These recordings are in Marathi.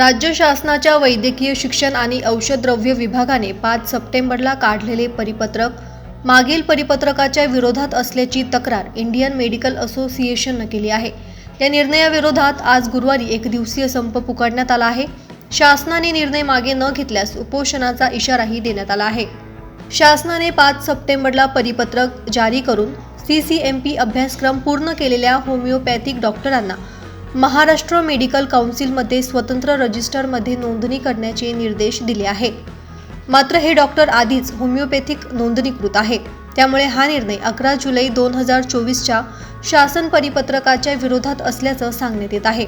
राज्य शासनाच्या वैद्यकीय शिक्षण आणि औषधद्रव्य विभागाने पाच सप्टेंबरला काढलेले परिपत्रक मागील परिपत्रकाच्या विरोधात असल्याची तक्रार इंडियन मेडिकल असोसिएशननं केली आहे. या निर्णयाविरोधात आज गुरुवारी एक दिवसीय संप पुकारण्यात आला आहे. शासनाने निर्णय मागे न घेतल्यास उपोषणाचा इशाराही देण्यात आला आहे. शासनाने पाच सप्टेंबरला परिपत्रक जारी करून सी सी एम पी अभ्यासक्रम पूर्ण केलेल्या होमिओपॅथिक डॉक्टरांना महाराष्ट्र मेडिकल काउन्सिलमध्ये स्वतंत्र रजिस्टरमध्ये नोंदणी करण्याचे निर्देश दिले आहे. मात्र हे डॉक्टर आधीच होमिओपॅथिक नोंदणीकृत आहे. त्यामुळे हा निर्णय अकरा जुलै दोन हजार चोवीसच्या शासन परिपत्रकाच्या विरोधात असल्याचं सांगण्यात येत आहे.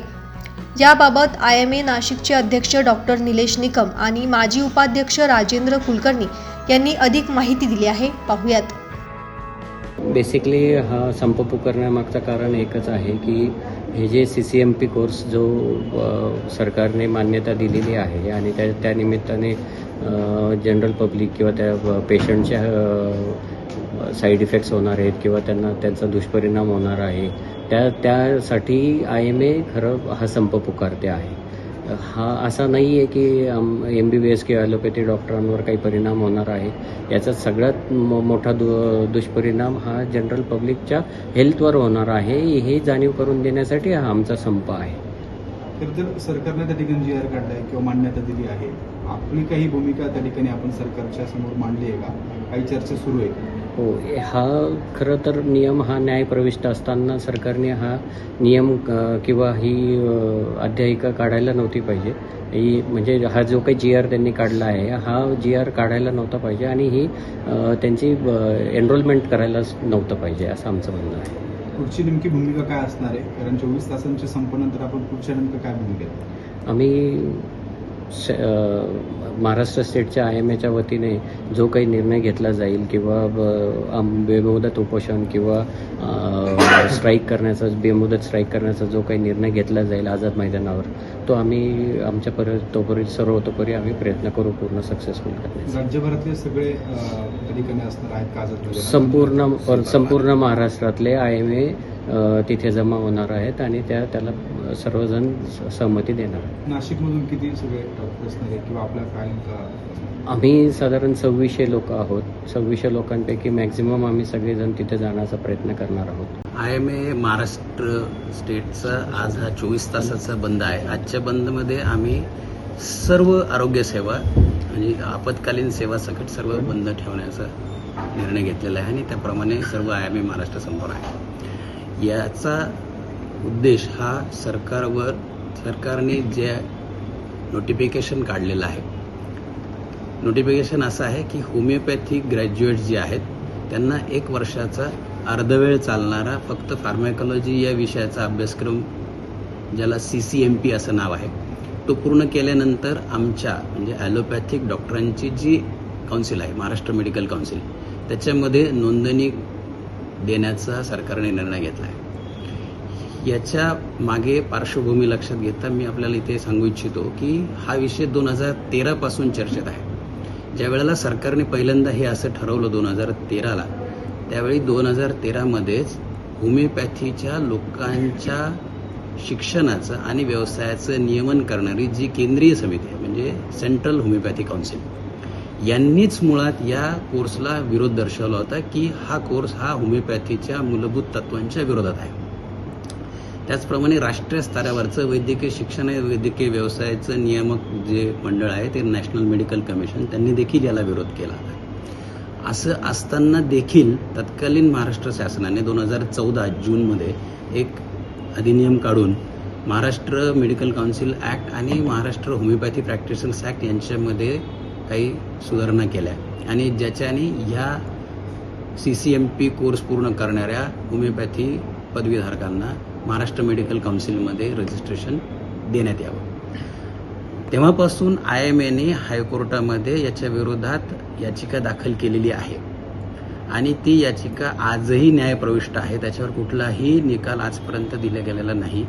याबाबत आय एम ए नाशिकचे अध्यक्ष डॉक्टर निलेश निकम आणि माजी उपाध्यक्ष राजेंद्र कुलकर्णी यांनी अधिक माहिती दिली आहे. पाहुयात. बेसिकली हा संप पुकारण्यामागचं कारण एकच आहे की हे जे C C M P course जो सरकारने मान्यता दिलेली आहे आणि त्या त्यानिमित्ताने जनरल पब्लिक किंवा त्या पेशंटच्या साईड इफेक्ट्स होणार आहेत किंवा त्यांना त्यांचा दुष्परिणाम होणार आहे. त्या त्यासाठी आय एम ए खरं हा संप पुकारते आहे. हा असा नाही आहे की एम बी बी एस किंवा ॲलोपॅथी डॉक्टरांवर काही परिणाम होणार आहे. याचा सगळ्यात मो मोठा दु दुष्परिणाम हा जनरल पब्लिकच्या हेल्थवर होणार आहे. हे जाणीव करून देण्यासाठी हा आमचा संप आहे. तर जर सरकारने त्या ठिकाणी जी आर काढलाय किंवा मान्यता दिली आहे आपली काही भूमिका त्या ठिकाणी आपण सरकारच्या समोर मांडली आहे का? काही चर्चा सुरू आहे. का हो हा खरं तर नियम हा न्यायप्रविष्ट असताना सरकारने हा नियम किंवा ही अध्यायिका काढायला नव्हती पाहिजे. ही म्हणजे हा जो काही जी आर त्यांनी काढला आहे हा जी आर काढायला नव्हता पाहिजे आणि ही त्यांची एनरोलमेंट करायलाच नव्हतं पाहिजे असं आमचं म्हणणं आहे. पुढची नेमकी भूमिका काय असणार आहे? कारण चोवीस तासांच्या संपनंतर आपण पुढच्या नेमकं काय भूमिका? आम्ही महाराष्ट्र स्टेटच्या आय एम एच्या वतीने जो काही निर्णय घेतला जाईल किंवा बेमुदत उपोषण किंवा स्ट्राईक करण्याचा बेमुदत स्ट्राईक करण्याचा जो काही निर्णय घेतला जाईल आझाद मैदानावर तो आम्ही आमच्या पर तोपरी सर्वतोपरी आम्ही प्रयत्न करू पूर्ण सक्सेसफुल करण्याचा राज्यभरातले सगळे असणार आहेत का? संपूर्ण संपूर्ण महाराष्ट्रातले आय एम ए तिथे जमा होणार आहेत आणि त्या त्याला सर्वजण सहमती देणार आहेत. नाशिकमधून किती सगळे किंवा आपल्या काय आम्ही साधारण सव्वीसशे लोक आहोत. सव्वीसशे लोकांपैकी मॅक्झिमम आम्ही सगळेजण तिथे जाण्याचा प्रयत्न करणार आहोत. आय एम ए महाराष्ट्र स्टेटचा आज हा चोवीस तासाचा बंद आहे. आजच्या बंदमध्ये आम्ही सर्व आरोग्यसेवा म्हणजे आपत्कालीन सेवा सकट सर्व बंद ठेवण्याचा निर्णय घेतलेला आहे आणि त्याप्रमाणे सर्व आय एम ए महाराष्ट्र समोर आहे. याचा उद्देश हा सरकारवर सरकारने जे नोटिफिकेशन काढलेलं आहे. नोटिफिकेशन असं आहे की होमिओपॅथिक ग्रॅज्युएट जे आहेत त्यांना एक वर्षाचा अर्धवेळ चालणारा फक्त फार्मॅकॉलॉजी या विषयाचा अभ्यासक्रम ज्याला सी सी एम पी असं नाव आहे तो पूर्ण केल्यानंतर आमच्या म्हणजे ॲलोपॅथिक डॉक्टरांची जी काउन्सिल आहे महाराष्ट्र मेडिकल काउन्सिल त्याच्यामध्ये नोंदणी देण्याचा सरकारने निर्णय घेतला आहे. याच्या मागे पार्श्वभूमी लक्षात घेता मी आपल्याला इथे सांगू इच्छितो की हा विषय दोन हजार तेरापासून चर्चेत आहे. ज्या वेळेला सरकारने पहिल्यांदा हे असं ठरवलं दोन हजार तेराला त्यावेळी दोन हजार तेरामध्येच होमिओपॅथीच्या लोकांच्या शिक्षणाचं आणि व्यवसायाचं नियमन करणारी जी केंद्रीय समिती आहे म्हणजे सेंट्रल होमिओपॅथी काउन्सिल यांनीच मुळात या कोर्सला विरोध दर्शवला होता की हा कोर्स हा होमिओपॅथीच्या मूलभूत तत्वांच्या विरोधात आहे. त्याचप्रमाणे राष्ट्रीय स्तरावरचं वैद्यकीय शिक्षण आणि वैद्यकीय व्यवसायाचं नियामक जे मंडळ आहे ते नॅशनल मेडिकल कमिशन त्यांनी देखील याला विरोध केला असं असताना देखील तत्कालीन महाराष्ट्र शासनाने दोन हजार चौदा जूनमध्ये एक अधिनियम काढून महाराष्ट्र मेडिकल काउन्सिल ॲक्ट आणि महाराष्ट्र होमिओपॅथी प्रॅक्टिशनर्स ॲक्ट यांच्यामध्ये काही सुधारणा केल्या. आणि ज्याच्याने ह्या C C M P course पूर्ण करणाऱ्या होमिओपॅथी पदवीधारकांना महाराष्ट्र मेडिकल काउन्सिलमध्ये रजिस्ट्रेशन देण्यात यावं. तेव्हापासून आय एम एने हायकोर्टामध्ये याच्या विरोधात याचिका दाखल केलेली आहे. आणि ती याचिका आजही न्यायप्रविष्ट आहे. त्याच्यावर कुठलाही निकाल आजपर्यंत दिला गेलेला नाही.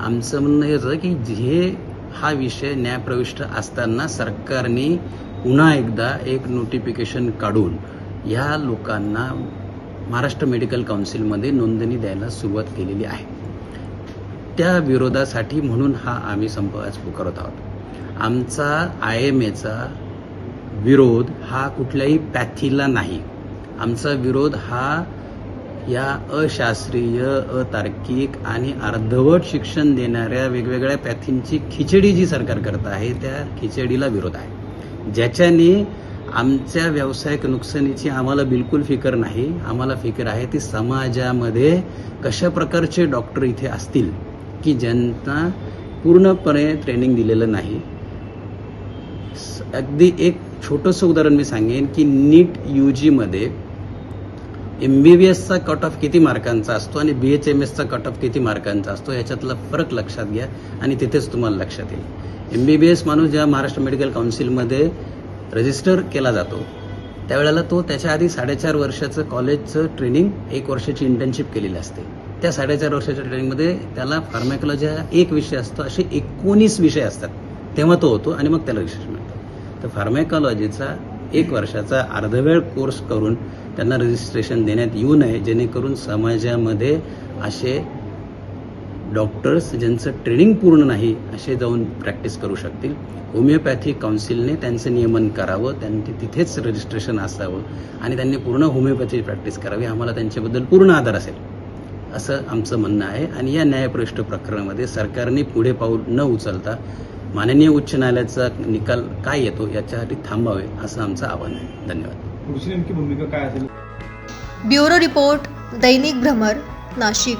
आमचं म्हणणं हेच की जे हा विषय न्यायप्रविष्ट असताना सरकारने पुन्हा एकदा एक नोटिफिकेशन काढून ह्या लोकांना महाराष्ट्र मेडिकल काउन्सिलमध्ये नोंदणी द्यायला सुरुवात केलेली आहे. त्या विरोधासाठी म्हणून हा आम्ही संप आज पुकारत आहोत. आमचा आय एम एचा विरोध हा कुठल्याही पॅथीला नाही. आमचा विरोध हा या अशास्त्रीय अतार्किक आणि अर्धवट शिक्षण देणाऱ्या वेगवेगळ्या पॅथींची खिचडी जी सरकार करत आहे त्या खिचडीला विरोध आहे. ज्याच्याने आमच्या व्यावसायिक नुकसानीची आम्हाला बिलकुल फिकर नाही. आम्हाला फिकर आहे ती समाजामध्ये कशा प्रकारचे डॉक्टर इथे असतील की ज्यांना पूर्णपणे ट्रेनिंग दिलेलं नाही. अगदी एक छोटंसं उदाहरण मी सांगेन की नीट यू जीमध्ये एम बी बी एसचा कट ऑफ किती मार्कांचा असतो आणि बी एच एम एसचा कट ऑफ किती मार्कांचा असतो याच्यातला फरक लक्षात घ्या आणि तिथेच तुम्हाला लक्षात येईल. एम बी बी एस माणूस जेव्हा महाराष्ट्र मेडिकल काउन्सिलमध्ये रजिस्टर केला जातो त्यावेळेला तो त्याच्या आधी साडेचार वर्षाचं कॉलेजचं ट्रेनिंग एक वर्षाची इंटर्नशिप केलेली असते. त्या साडेचार वर्षाच्या ट्रेनिंगमध्ये त्याला फार्मॅकॉलॉजी हा एक विषय असतो असे एकोणीस विषय असतात. तेव्हा तो होतो आणि मग त्याला विशेष मिळतो. तर फार्मॅकॉलॉजीचा एक वर्षाचा अर्धवेळ कोर्स करून त्यांना रजिस्ट्रेशन देण्यात येऊ नये जेणेकरून समाजामध्ये असे डॉक्टर्स ज्यांचं ट्रेनिंग पूर्ण नाही असे जाऊन प्रॅक्टिस करू शकतील. होमिओपॅथी काउन्सिलने त्यांचं नियमन करावं त्यांनी तिथेच रजिस्ट्रेशन असावं आणि त्यांनी पूर्ण होमिओपॅथी प्रॅक्टिस करावी. आम्हाला त्यांच्याबद्दल पूर्ण आधार असेल. असं आमचं म्हणणं आहे. आणि या न्यायप्रविष्ट प्रकरणामध्ये सरकारने पुढे पाऊल न उचलता माननीय उच्च न्यायालयाचा निकाल काय येतो याच्यासाठी थांबावे असं आमचं आव्हान आहे. धन्यवाद. पुढची नेमकी भूमिका काय असेल? ब्युरो रिपोर्ट दैनिक भ्रमर नाशिक.